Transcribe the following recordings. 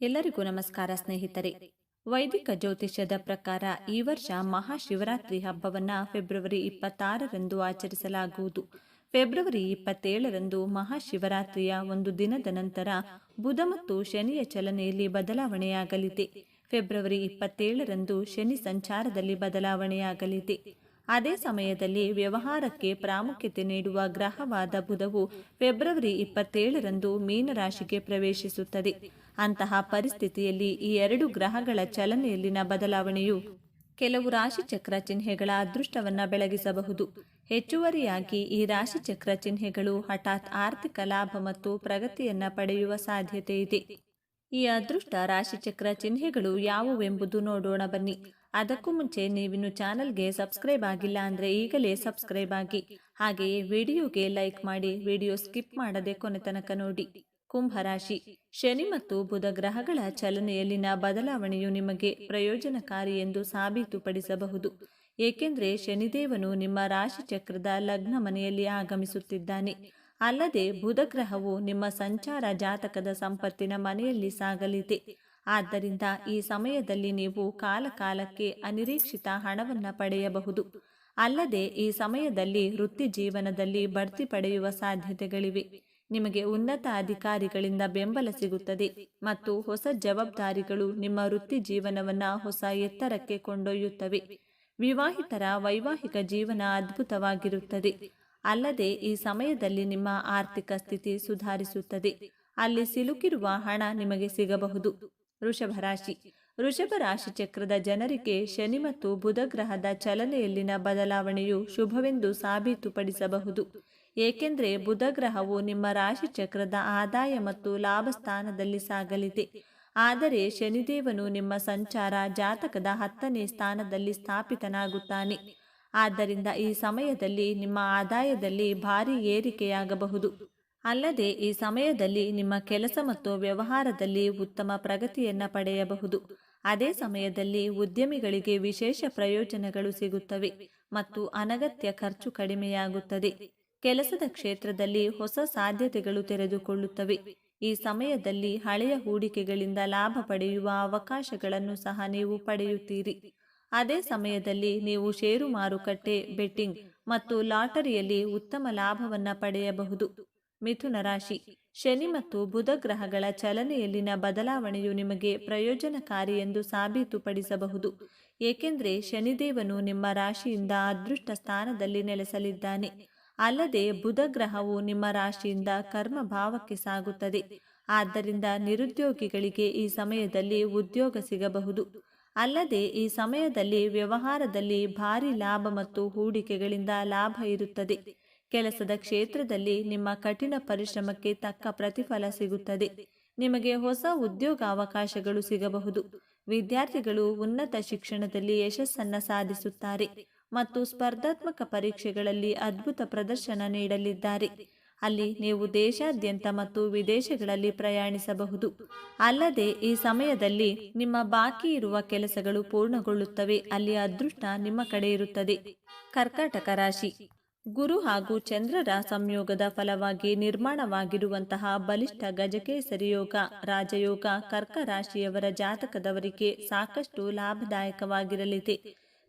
ಎಲ್ಲರಿಗೂ ನಮಸ್ಕಾರ ಸ್ನೇಹಿತರೆ. ವೈದಿಕ ಜ್ಯೋತಿಷ್ಯದ ಪ್ರಕಾರ ಈ ವರ್ಷ ಮಹಾಶಿವರಾತ್ರಿ ಹಬ್ಬವನ್ನು ಫೆಬ್ರವರಿ ಇಪ್ಪತ್ತಾರರಂದು ಆಚರಿಸಲಾಗುವುದು. ಫೆಬ್ರವರಿ ಇಪ್ಪತ್ತೇಳರಂದು ಮಹಾಶಿವರಾತ್ರಿಯ ಒಂದು ದಿನದ ನಂತರ ಬುಧ ಮತ್ತು ಶನಿಯ ಚಲನೆಯಲ್ಲಿ ಬದಲಾವಣೆಯಾಗಲಿದೆ. ಫೆಬ್ರವರಿ ಇಪ್ಪತ್ತೇಳರಂದು ಶನಿ ಸಂಚಾರದಲ್ಲಿ ಬದಲಾವಣೆಯಾಗಲಿದೆ. ಅದೇ ಸಮಯದಲ್ಲಿ ವ್ಯವಹಾರಕ್ಕೆ ಪ್ರಾಮುಖ್ಯತೆ ನೀಡುವ ಗ್ರಹವಾದ ಬುಧವು ಫೆಬ್ರವರಿ ಇಪ್ಪತ್ತೇಳರಂದು ಮೀನರಾಶಿಗೆ ಪ್ರವೇಶಿಸುತ್ತದೆ. ಅಂತಹ ಪರಿಸ್ಥಿತಿಯಲ್ಲಿ ಈ ಎರಡು ಗ್ರಹಗಳ ಚಲನೆಯಲ್ಲಿನ ಬದಲಾವಣೆಯು ಕೆಲವು ರಾಶಿಚಕ್ರ ಚಿಹ್ನೆಗಳ ಅದೃಷ್ಟವನ್ನು ಬೆಳಗಿಸಬಹುದು. ಹೆಚ್ಚುವರಿಯಾಗಿ ಈ ರಾಶಿಚಕ್ರ ಚಿಹ್ನೆಗಳು ಹಠಾತ್ ಆರ್ಥಿಕ ಲಾಭ ಮತ್ತು ಪ್ರಗತಿಯನ್ನು ಪಡೆಯುವ ಸಾಧ್ಯತೆ ಇದೆ. ಈ ಅದೃಷ್ಟ ರಾಶಿಚಕ್ರ ಚಿಹ್ನೆಗಳು ಯಾವುವೆಂಬುದು ನೋಡೋಣ ಬನ್ನಿ. ಅದಕ್ಕೂ ಮುಂಚೆ ನೀವಿನ್ನು ಚಾನಲ್ಗೆ ಸಬ್ಸ್ಕ್ರೈಬ್ ಆಗಿಲ್ಲ ಅಂದರೆ ಈಗಲೇ ಸಬ್ಸ್ಕ್ರೈಬ್ ಆಗಿ. ಹಾಗೆಯೇ ವಿಡಿಯೋಗೆ ಲೈಕ್ ಮಾಡಿ ವಿಡಿಯೋ ಸ್ಕಿಪ್ ಮಾಡದೆ ಕೊನೆ ತನಕ ನೋಡಿ. ಕುಂಭರಾಶಿ ಶನಿ ಮತ್ತು ಬುಧ ಗ್ರಹಗಳ ಚಲನೆಯಲ್ಲಿನ ಬದಲಾವಣೆಯು ನಿಮಗೆ ಪ್ರಯೋಜನಕಾರಿ ಎಂದು ಸಾಬೀತುಪಡಿಸಬಹುದು. ಏಕೆಂದರೆ ಶನಿದೇವನು ನಿಮ್ಮ ರಾಶಿ ಚಕ್ರದ ಲಗ್ನ ಮನೆಯಲ್ಲಿ ಆಗಮಿಸುತ್ತಿದ್ದಾನೆ. ಅಲ್ಲದೆ ಬುಧ ಗ್ರಹವು ನಿಮ್ಮ ಸಂಚಾರ ಜಾತಕದ ಸಂಪತ್ತಿನ ಮನೆಯಲ್ಲಿ ಸಾಗಲಿದೆ. ಆದ್ದರಿಂದ ಈ ಸಮಯದಲ್ಲಿ ನೀವು ಕಾಲಕಾಲಕ್ಕೆ ಅನಿರೀಕ್ಷಿತ ಹಣವನ್ನು ಪಡೆಯಬಹುದು. ಅಲ್ಲದೆ ಈ ಸಮಯದಲ್ಲಿ ವೃತ್ತಿ ಜೀವನದಲ್ಲಿ ಬಡ್ತಿ ಪಡೆಯುವ ಸಾಧ್ಯತೆಗಳಿವೆ. ನಿಮಗೆ ಉನ್ನತ ಅಧಿಕಾರಿಗಳಿಂದ ಬೆಂಬಲ ಸಿಗುತ್ತದೆ ಮತ್ತು ಹೊಸ ಜವಾಬ್ದಾರಿಗಳು ನಿಮ್ಮ ವೃತ್ತಿ ಜೀವನವನ್ನು ಹೊಸ ಎತ್ತರಕ್ಕೆ ಕೊಂಡೊಯ್ಯುತ್ತವೆ. ವಿವಾಹಿತರ ವೈವಾಹಿಕ ಜೀವನ ಅದ್ಭುತವಾಗಿರುತ್ತದೆ. ಅಲ್ಲದೆ ಈ ಸಮಯದಲ್ಲಿ ನಿಮ್ಮ ಆರ್ಥಿಕ ಸ್ಥಿತಿ ಸುಧಾರಿಸುತ್ತದೆ. ಅಲ್ಲಿ ಸಿಲುಕಿರುವ ಹಣ ನಿಮಗೆ ಸಿಗಬಹುದು. ವೃಷಭ ರಾಶಿ. ವೃಷಭ ರಾಶಿ ಚಕ್ರದ ಜನರಿಗೆ ಶನಿ ಮತ್ತು ಬುಧ ಗ್ರಹದ ಚಲನೆಯಲ್ಲಿನ ಬದಲಾವಣೆಯು ಶುಭವೆಂದು ಸಾಬೀತುಪಡಿಸಬಹುದು. ಏಕೆಂದರೆ ಬುಧ ಗ್ರಹವು ನಿಮ್ಮ ರಾಶಿ ಚಕ್ರದ ಆದಾಯ ಮತ್ತು ಲಾಭ ಸ್ಥಾನದಲ್ಲಿ ಸಾಗಲಿದೆ. ಆದರೆ ಶನಿದೇವನು ನಿಮ್ಮ ಸಂಚಾರ ಜಾತಕದ ಹತ್ತನೇ ಸ್ಥಾನದಲ್ಲಿ ಸ್ಥಾಪಿತನಾಗುತ್ತಾನೆ. ಆದ್ದರಿಂದ ಈ ಸಮಯದಲ್ಲಿ ನಿಮ್ಮ ಆದಾಯದಲ್ಲಿ ಭಾರಿ ಏರಿಕೆಯಾಗಬಹುದು. ಅಲ್ಲದೆ ಈ ಸಮಯದಲ್ಲಿ ನಿಮ್ಮ ಕೆಲಸ ಮತ್ತು ವ್ಯವಹಾರದಲ್ಲಿ ಉತ್ತಮ ಪ್ರಗತಿಯನ್ನು ಪಡೆಯಬಹುದು. ಅದೇ ಸಮಯದಲ್ಲಿ ಉದ್ಯಮಿಗಳಿಗೆ ವಿಶೇಷ ಪ್ರಯೋಜನಗಳು ಸಿಗುತ್ತವೆ ಮತ್ತು ಅನಗತ್ಯ ಖರ್ಚು ಕಡಿಮೆಯಾಗುತ್ತದೆ. ಕೆಲಸದ ಕ್ಷೇತ್ರದಲ್ಲಿ ಹೊಸ ಸಾಧ್ಯತೆಗಳು ತೆರೆದುಕೊಳ್ಳುತ್ತವೆ. ಈ ಸಮಯದಲ್ಲಿ ಹಳೆಯ ಹೂಡಿಕೆಗಳಿಂದ ಲಾಭ ಪಡೆಯುವ ಅವಕಾಶಗಳನ್ನು ಸಹ ನೀವು ಪಡೆಯುತ್ತೀರಿ. ಅದೇ ಸಮಯದಲ್ಲಿ ನೀವು ಷೇರು ಮಾರುಕಟ್ಟೆ, ಬೆಟ್ಟಿಂಗ್ ಮತ್ತು ಲಾಟರಿಯಲ್ಲಿ ಉತ್ತಮ ಲಾಭವನ್ನ ಪಡೆಯಬಹುದು. ಮಿಥುನ ರಾಶಿ. ಶನಿ ಮತ್ತು ಬುಧ ಗ್ರಹಗಳ ಚಲನೆಯಲ್ಲಿನ ಬದಲಾವಣೆಯು ನಿಮಗೆ ಪ್ರಯೋಜನಕಾರಿ ಎಂದು ಸಾಬೀತುಪಡಿಸಬಹುದು. ಏಕೆಂದರೆ ಶನಿದೇವನು ನಿಮ್ಮ ರಾಶಿಯಿಂದ ಅದೃಷ್ಟ ಸ್ಥಾನದಲ್ಲಿ ನೆಲೆಸಲಿದ್ದಾನೆ. ಅಲ್ಲದೆ ಬುಧ ಗ್ರಹವು ನಿಮ್ಮ ರಾಶಿಯಿಂದ ಕರ್ಮ ಭಾವಕ್ಕೆ ಸಾಗುತ್ತದೆ. ಆದ್ದರಿಂದ ನಿರುದ್ಯೋಗಿಗಳಿಗೆ ಈ ಸಮಯದಲ್ಲಿ ಉದ್ಯೋಗ ಸಿಗಬಹುದು. ಅಲ್ಲದೆ ಈ ಸಮಯದಲ್ಲಿ ವ್ಯವಹಾರದಲ್ಲಿ ಭಾರಿ ಲಾಭ ಮತ್ತು ಹೂಡಿಕೆಗಳಿಂದ ಲಾಭ ಇರುತ್ತದೆ. ಕೆಲಸದ ಕ್ಷೇತ್ರದಲ್ಲಿ ನಿಮ್ಮ ಕಠಿಣ ಪರಿಶ್ರಮಕ್ಕೆ ತಕ್ಕ ಪ್ರತಿಫಲ ಸಿಗುತ್ತದೆ. ನಿಮಗೆ ಹೊಸ ಉದ್ಯೋಗ ಅವಕಾಶಗಳು ಸಿಗಬಹುದು. ವಿದ್ಯಾರ್ಥಿಗಳು ಉನ್ನತ ಶಿಕ್ಷಣದಲ್ಲಿ ಯಶಸ್ಸನ್ನು ಸಾಧಿಸುತ್ತಾರೆ. ಮತ್ತು ಸ್ಪರ್ಧಾತ್ಮಕ ಪರೀಕ್ಷೆಗಳಲ್ಲಿ ಅದ್ಭುತ ಪ್ರದರ್ಶನ ನೀಡಲಿದ್ದಾರೆ. ಅಲ್ಲಿ ನೀವು ದೇಶಾದ್ಯಂತ ಮತ್ತು ವಿದೇಶಗಳಲ್ಲಿ ಪ್ರಯಾಣಿಸಬಹುದು. ಅಲ್ಲದೆ ಈ ಸಮಯದಲ್ಲಿ ನಿಮ್ಮ ಬಾಕಿ ಇರುವ ಕೆಲಸಗಳು ಪೂರ್ಣಗೊಳ್ಳುತ್ತವೆ. ಅಲ್ಲಿ ಅದೃಷ್ಟ ನಿಮ್ಮ ಕಡೆ ಇರುತ್ತದೆ. ಕರ್ಕಾಟಕ ರಾಶಿ. ಗುರು ಹಾಗೂ ಚಂದ್ರರ ಸಂಯೋಗದ ಫಲವಾಗಿ ನಿರ್ಮಾಣವಾಗಿರುವಂತಹ ಬಲಿಷ್ಠ ಗಜಕೇಸರಿ ಯೋಗ, ರಾಜಯೋಗ, ಕರ್ಕ ರಾಶಿಯವರ ಜಾತಕದವರಿಗೆ ಸಾಕಷ್ಟು ಲಾಭದಾಯಕವಾಗಿರಲಿದೆ.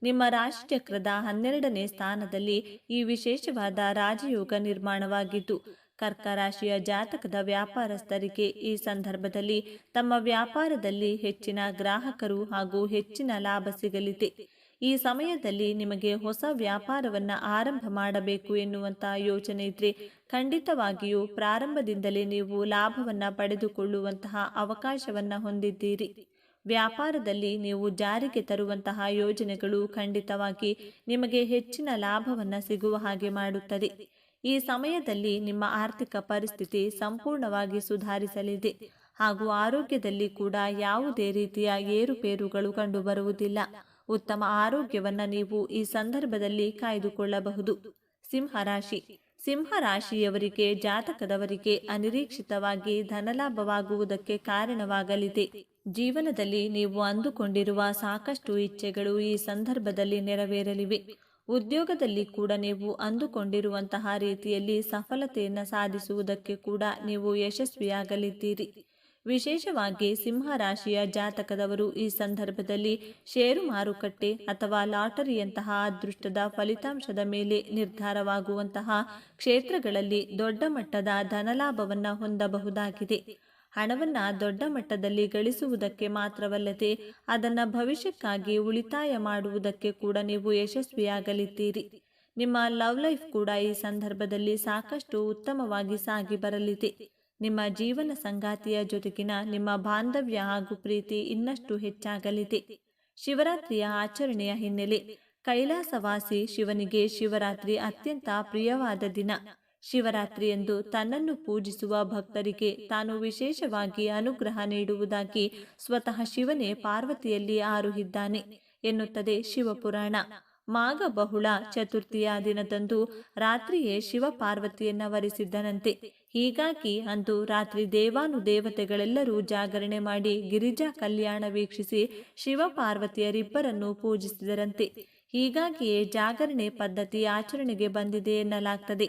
ನಿಮ್ಮ ರಾಶಿ ಚಕ್ರದ ಹನ್ನೆರಡನೇ ಸ್ಥಾನದಲ್ಲಿ ಈ ವಿಶೇಷವಾದ ರಾಜಯೋಗ ನಿರ್ಮಾಣವಾಗಿದ್ದು ಕರ್ಕ ರಾಶಿಯ ಜಾತಕದ ವ್ಯಾಪಾರಸ್ಥರಿಗೆ ಈ ಸಂದರ್ಭದಲ್ಲಿ ತಮ್ಮ ವ್ಯಾಪಾರದಲ್ಲಿ ಹೆಚ್ಚಿನ ಗ್ರಾಹಕರು ಹಾಗೂ ಹೆಚ್ಚಿನ ಲಾಭ ಸಿಗಲಿದೆ. ಈ ಸಮಯದಲ್ಲಿ ನಿಮಗೆ ಹೊಸ ವ್ಯಾಪಾರವನ್ನ ಆರಂಭ ಮಾಡಬೇಕು ಎನ್ನುವಂಥ ಯೋಚನೆ ಇದ್ರೆ ಖಂಡಿತವಾಗಿಯೂ ಪ್ರಾರಂಭದಿಂದಲೇ ನೀವು ಲಾಭವನ್ನ ಪಡೆದುಕೊಳ್ಳುವಂತಹ ಅವಕಾಶವನ್ನ ಹೊಂದಿದ್ದೀರಿ. ವ್ಯಾಪಾರದಲ್ಲಿ ನೀವು ಜಾರಿಗೆ ತರುವಂತಹ ಯೋಜನೆಗಳು ಖಂಡಿತವಾಗಿ ನಿಮಗೆ ಹೆಚ್ಚಿನ ಲಾಭವನ್ನು ಸಿಗುವ ಹಾಗೆ ಮಾಡುತ್ತದೆ. ಈ ಸಮಯದಲ್ಲಿ ನಿಮ್ಮ ಆರ್ಥಿಕ ಪರಿಸ್ಥಿತಿ ಸಂಪೂರ್ಣವಾಗಿ ಸುಧಾರಿಸಲಿದೆ. ಹಾಗೂ ಆರೋಗ್ಯದಲ್ಲಿ ಕೂಡ ಯಾವುದೇ ರೀತಿಯ ಏರುಪೇರುಗಳು ಕಂಡುಬರುವುದಿಲ್ಲ. ಉತ್ತಮ ಆರೋಗ್ಯವನ್ನು ನೀವು ಈ ಸಂದರ್ಭದಲ್ಲಿ ಕಾಯ್ದುಕೊಳ್ಳಬಹುದು. ಸಿಂಹರಾಶಿ ಸಿಂಹರಾಶಿಯವರಿಗೆ ಜಾತಕದವರಿಗೆ ಅನಿರೀಕ್ಷಿತವಾಗಿ ಧನಲಾಭವಾಗುವುದಕ್ಕೆ ಕಾರಣವಾಗಲಿದೆ. ಜೀವನದಲ್ಲಿ ನೀವು ಅಂದುಕೊಂಡಿರುವ ಸಾಕಷ್ಟು ಇಚ್ಛೆಗಳು ಈ ಸಂದರ್ಭದಲ್ಲಿ ನೆರವೇರಲಿವೆ. ಉದ್ಯೋಗದಲ್ಲಿ ಕೂಡ ನೀವು ಅಂದುಕೊಂಡಿರುವಂತಹ ರೀತಿಯಲ್ಲಿ ಸಫಲತೆಯನ್ನು ಸಾಧಿಸುವುದಕ್ಕೆ ಕೂಡ ನೀವು ಯಶಸ್ವಿಯಾಗಲಿದ್ದೀರಿ. ವಿಶೇಷವಾಗಿ ಸಿಂಹ ರಾಶಿಯ ಜಾತಕದವರು ಈ ಸಂದರ್ಭದಲ್ಲಿ ಷೇರು ಮಾರುಕಟ್ಟೆ ಅಥವಾ ಲಾಟರಿಯಂತಹ ಅದೃಷ್ಟದ ಫಲಿತಾಂಶದ ಮೇಲೆ ನಿರ್ಧಾರವಾಗುವಂತಹ ಕ್ಷೇತ್ರಗಳಲ್ಲಿ ದೊಡ್ಡ ಮಟ್ಟದ ಧನಲಾಭವನ್ನು ಹೊಂದಬಹುದಾಗಿದೆ. ಹಣವನ್ನು ದೊಡ್ಡ ಮಟ್ಟದಲ್ಲಿ ಗಳಿಸುವುದಕ್ಕೆ ಮಾತ್ರವಲ್ಲದೆ ಅದನ್ನು ಭವಿಷ್ಯಕ್ಕಾಗಿ ಉಳಿತಾಯ ಮಾಡುವುದಕ್ಕೆ ಕೂಡ ನೀವು ಯಶಸ್ವಿಯಾಗಲಿದ್ದೀರಿ. ನಿಮ್ಮ ಲವ್ ಲೈಫ್ ಕೂಡ ಈ ಸಂದರ್ಭದಲ್ಲಿ ಸಾಕಷ್ಟು ಉತ್ತಮವಾಗಿ ಸಾಗಿ ಬರಲಿದೆ. ನಿಮ್ಮ ಜೀವನ ಸಂಗಾತಿಯ ಜೊತೆಗಿನ ನಿಮ್ಮ ಬಾಂಧವ್ಯ ಹಾಗೂ ಪ್ರೀತಿ ಇನ್ನಷ್ಟು ಹೆಚ್ಚಾಗಲಿದೆ. ಶಿವರಾತ್ರಿಯ ಆಚರಣೆಯ ಹಿನ್ನೆಲೆ ಕೈಲಾಸವಾಸಿ ಶಿವನಿಗೆ ಶಿವರಾತ್ರಿ ಅತ್ಯಂತ ಪ್ರಿಯವಾದ ದಿನ. ಶಿವರಾತ್ರಿಯಂದು ತನ್ನನ್ನು ಪೂಜಿಸುವ ಭಕ್ತರಿಗೆ ತಾನು ವಿಶೇಷವಾಗಿ ಅನುಗ್ರಹ ನೀಡುವುದಾಗಿ ಸ್ವತಃ ಶಿವನೇ ಪಾರ್ವತಿಯಲ್ಲಿ ಆರುಹಿದ್ದಾನೆ ಎನ್ನುತ್ತದೆ ಶಿವಪುರಾಣ. ಮಾಘ ಬಹುಳ ಚತುರ್ಥಿಯ ದಿನದಂದು ರಾತ್ರಿಯೇ ಶಿವ ಪಾರ್ವತಿಯನ್ನ ವರಿಸಿದ್ದನಂತೆ. ಹೀಗಾಗಿ ಅಂದು ರಾತ್ರಿ ದೇವಾನು ದೇವತೆಗಳೆಲ್ಲರೂ ಜಾಗರಣೆ ಮಾಡಿ ಗಿರಿಜಾ ಕಲ್ಯಾಣ ವೀಕ್ಷಿಸಿ ಶಿವ ಪಾರ್ವತಿಯರಿಬ್ಬರನ್ನು ಪೂಜಿಸಿದರಂತೆ. ಹೀಗಾಗಿಯೇ ಜಾಗರಣೆ ಪದ್ಧತಿ ಆಚರಣೆಗೆ ಬಂದಿದೆ ಎನ್ನಲಾಗ್ತದೆ.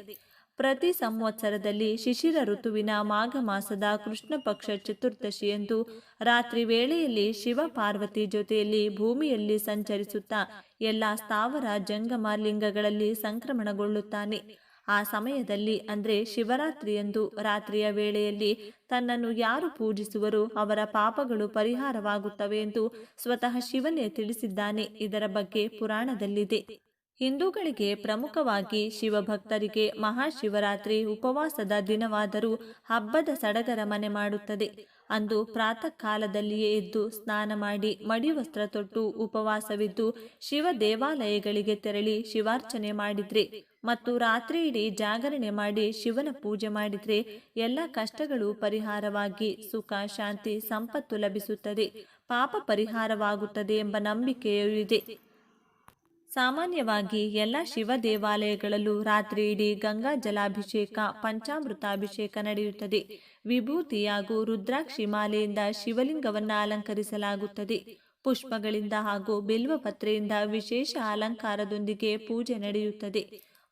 ಪ್ರತಿ ಸಂವತ್ಸರದಲ್ಲಿ ಶಿಶಿರ ಋತುವಿನ ಮಾಘ ಮಾಸದ ಕೃಷ್ಣ ಪಕ್ಷ ಚತುರ್ದಶಿಯಂದು ರಾತ್ರಿ ವೇಳೆಯಲ್ಲಿ ಶಿವ ಪಾರ್ವತಿ ಜೊತೆಯಲ್ಲಿ ಭೂಮಿಯಲ್ಲಿ ಸಂಚರಿಸುತ್ತಾ ಎಲ್ಲ ಸ್ಥಾವರ ಜಂಗಮ ಲಿಂಗಗಳಲ್ಲಿ ಸಂಕ್ರಮಣಗೊಳ್ಳುತ್ತಾನೆ. ಆ ಸಮಯದಲ್ಲಿ ಅಂದರೆ ಶಿವರಾತ್ರಿಯಂದು ರಾತ್ರಿಯ ವೇಳೆಯಲ್ಲಿ ತನ್ನನ್ನು ಯಾರು ಪೂಜಿಸುವರೋ ಅವರ ಪಾಪಗಳು ಪರಿಹಾರವಾಗುತ್ತವೆ ಎಂದು ಸ್ವತಃ ಶಿವನೇ ತಿಳಿಸಿದ್ದಾನೆ. ಇದರ ಬಗ್ಗೆ ಪುರಾಣದಲ್ಲಿದೆ. ಹಿಂದೂಗಳಿಗೆ ಪ್ರಮುಖವಾಗಿ ಶಿವಭಕ್ತರಿಗೆ ಮಹಾಶಿವರಾತ್ರಿ ಉಪವಾಸದ ದಿನವಾದರೂ ಹಬ್ಬದ ಸಡಗರ ಮನೆ ಮಾಡುತ್ತದೆ. ಅಂದು ಪ್ರಾತಃ ಕಾಲದಲ್ಲಿಯೇ ಎದ್ದು ಸ್ನಾನ ಮಾಡಿ ಮಡಿವಸ್ತ್ರ ತೊಟ್ಟು ಉಪವಾಸವಿದ್ದು ಶಿವ ದೇವಾಲಯಗಳಿಗೆ ತೆರಳಿ ಶಿವಾರ್ಚನೆ ಮಾಡಿದ್ರೆ ಮತ್ತು ರಾತ್ರಿ ಇಡೀ ಜಾಗರಣೆ ಮಾಡಿ ಶಿವನ ಪೂಜೆ ಮಾಡಿದ್ರೆ ಎಲ್ಲ ಕಷ್ಟಗಳು ಪರಿಹಾರವಾಗಿ ಸುಖ, ಶಾಂತಿ, ಸಂಪತ್ತು ಲಭಿಸುತ್ತದೆ. ಪಾಪ ಪರಿಹಾರವಾಗುತ್ತದೆ ಎಂಬ ನಂಬಿಕೆಯೂ ಇದೆ. ಸಾಮಾನ್ಯವಾಗಿ ಎಲ್ಲ ಶಿವ ದೇವಾಲಯಗಳಲ್ಲೂ ರಾತ್ರಿ ಇಡೀ ಗಂಗಾ ಜಲಾಭಿಷೇಕ, ಪಂಚಾಮೃತಾಭಿಷೇಕ ನಡೆಯುತ್ತದೆ. ವಿಭೂತಿ ಹಾಗೂ ರುದ್ರಾಕ್ಷಿ ಮಾಲೆಯಿಂದ ಶಿವಲಿಂಗವನ್ನು ಅಲಂಕರಿಸಲಾಗುತ್ತದೆ. ಪುಷ್ಪಗಳಿಂದ ಹಾಗೂ ಬಿಲ್ವಪತ್ರೆಯಿಂದ ವಿಶೇಷ ಅಲಂಕಾರದೊಂದಿಗೆ ಪೂಜೆ ನಡೆಯುತ್ತದೆ.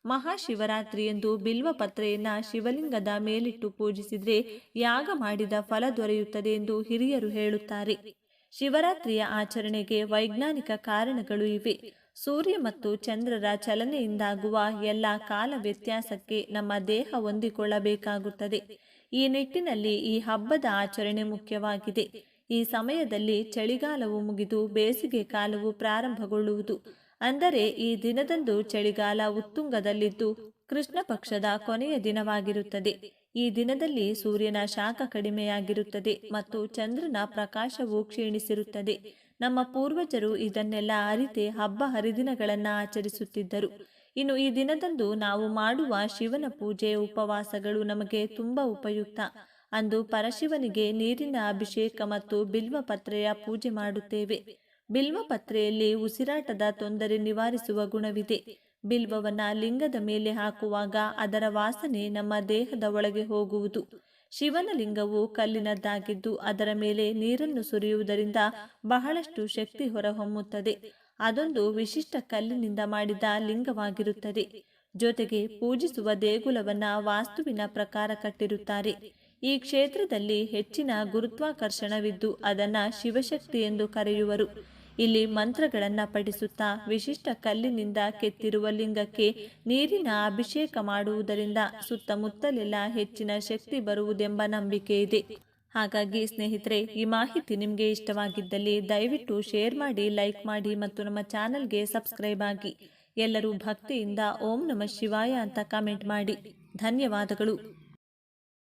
ಮಹಾಶಿವರಾತ್ರಿಯಂದು ಬಿಲ್ವಪತ್ರೆಯನ್ನು ಶಿವಲಿಂಗದ ಮೇಲಿಟ್ಟು ಪೂಜಿಸಿದರೆ ಯಾಗ ಮಾಡಿದ ಫಲ ದೊರೆಯುತ್ತದೆ ಎಂದು ಹಿರಿಯರು ಹೇಳುತ್ತಾರೆ. ಶಿವರಾತ್ರಿಯ ಆಚರಣೆಗೆ ವೈಜ್ಞಾನಿಕ ಕಾರಣಗಳು ಇವೆ. ಸೂರ್ಯ ಮತ್ತು ಚಂದ್ರರ ಚಲನೆಯಿಂದಾಗುವ ಎಲ್ಲ ಕಾಲ ವ್ಯತ್ಯಾಸಕ್ಕೆ ನಮ್ಮ ದೇಹ ಹೊಂದಿಕೊಳ್ಳಬೇಕಾಗುತ್ತದೆ. ಈ ನಿಟ್ಟಿನಲ್ಲಿ ಈ ಹಬ್ಬದ ಆಚರಣೆ ಮುಖ್ಯವಾಗಿದೆ. ಈ ಸಮಯದಲ್ಲಿ ಚಳಿಗಾಲವು ಮುಗಿದು ಬೇಸಿಗೆ ಕಾಲವು ಪ್ರಾರಂಭಗೊಳ್ಳುವುದು. ಅಂದರೆ ಈ ದಿನದಂದು ಚಳಿಗಾಲ ಉತ್ತುಂಗದಲ್ಲಿದ್ದು ಕೃಷ್ಣ ಪಕ್ಷದ ಕೊನೆಯ ದಿನವಾಗಿರುತ್ತದೆ. ಈ ದಿನದಲ್ಲಿ ಸೂರ್ಯನ ಶಾಖ ಕಡಿಮೆಯಾಗಿರುತ್ತದೆ ಮತ್ತು ಚಂದ್ರನ ಪ್ರಕಾಶವು ಕ್ಷೀಣಿಸಿರುತ್ತದೆ. ನಮ್ಮ ಪೂರ್ವಜರು ಇದನ್ನೆಲ್ಲ ಅರಿತೆ ಹಬ್ಬ ಹರಿದಿನಗಳನ್ನು ಆಚರಿಸುತ್ತಿದ್ದರು. ಇನ್ನು ಈ ದಿನದಂದು ನಾವು ಮಾಡುವ ಶಿವನ ಪೂಜೆ ಉಪವಾಸಗಳು ನಮಗೆ ತುಂಬ ಉಪಯುಕ್ತ. ಅಂದು ಪರಶಿವನಿಗೆ ನೀರಿನ ಅಭಿಷೇಕ ಮತ್ತು ಬಿಲ್ವ ಪತ್ರೆಯ ಪೂಜೆ ಮಾಡುತ್ತೇವೆ. ಬಿಲ್ವ ಪತ್ರೆಯಲ್ಲಿ ಉಸಿರಾಟದ ತೊಂದರೆ ನಿವಾರಿಸುವ ಗುಣವಿದೆ. ಬಿಲ್ವವನ್ನ ಲಿಂಗದ ಮೇಲೆ ಹಾಕುವಾಗ ಅದರ ವಾಸನೆ ನಮ್ಮ ದೇಹದ ಒಳಗೆ ಹೋಗುವುದು. ಶಿವನ ಲಿಂಗವು ಕಲ್ಲಿನದ್ದಾಗಿದ್ದು ಅದರ ಮೇಲೆ ನೀರನ್ನು ಸುರಿಯುವುದರಿಂದ ಬಹಳಷ್ಟು ಶಕ್ತಿ ಹೊರಹೊಮ್ಮುತ್ತದೆ. ಅದೊಂದು ವಿಶಿಷ್ಟ ಕಲ್ಲಿನಿಂದ ಮಾಡಿದ ಲಿಂಗವಾಗಿರುತ್ತದೆ. ಜೊತೆಗೆ ಪೂಜಿಸುವ ದೇಗುಲವನ್ನ ವಾಸ್ತುವಿನ ಪ್ರಕಾರ ಕಟ್ಟಿರುತ್ತಾರೆ. ಈ ಕ್ಷೇತ್ರದಲ್ಲಿ ಹೆಚ್ಚಿನ ಗುರುತ್ವಾಕರ್ಷಣವಿದ್ದು ಅದನ್ನ ಶಿವಶಕ್ತಿ ಎಂದು ಕರೆಯುವರು. ಇಲ್ಲಿ ಮಂತ್ರಗಳನ್ನು ಪಠಿಸುತ್ತಾ ವಿಶಿಷ್ಟ ಕಲ್ಲಿನಿಂದ ಕೆತ್ತಿರುವ ಲಿಂಗಕ್ಕೆ ನೀರಿನ ಅಭಿಷೇಕ ಮಾಡುವುದರಿಂದ ಸುತ್ತಮುತ್ತಲೆಲ್ಲ ಹೆಚ್ಚಿನ ಶಕ್ತಿ ಬರುವುದೆಂಬ ನಂಬಿಕೆ ಇದೆ. ಹಾಗಾಗಿ ಸ್ನೇಹಿತರೆ, ಈ ಮಾಹಿತಿ ನಿಮಗೆ ಇಷ್ಟವಾಗಿದ್ದಲ್ಲಿ ದಯವಿಟ್ಟು ಶೇರ್ ಮಾಡಿ, ಲೈಕ್ ಮಾಡಿ ಮತ್ತು ನಮ್ಮ ಚಾನಲ್ಗೆ ಸಬ್ಸ್ಕ್ರೈಬ್ ಆಗಿ. ಎಲ್ಲರೂ ಭಕ್ತಿಯಿಂದ ಓಂ ನಮ ಶಿವಾಯ ಅಂತ ಕಾಮೆಂಟ್ ಮಾಡಿ. ಧನ್ಯವಾದಗಳು.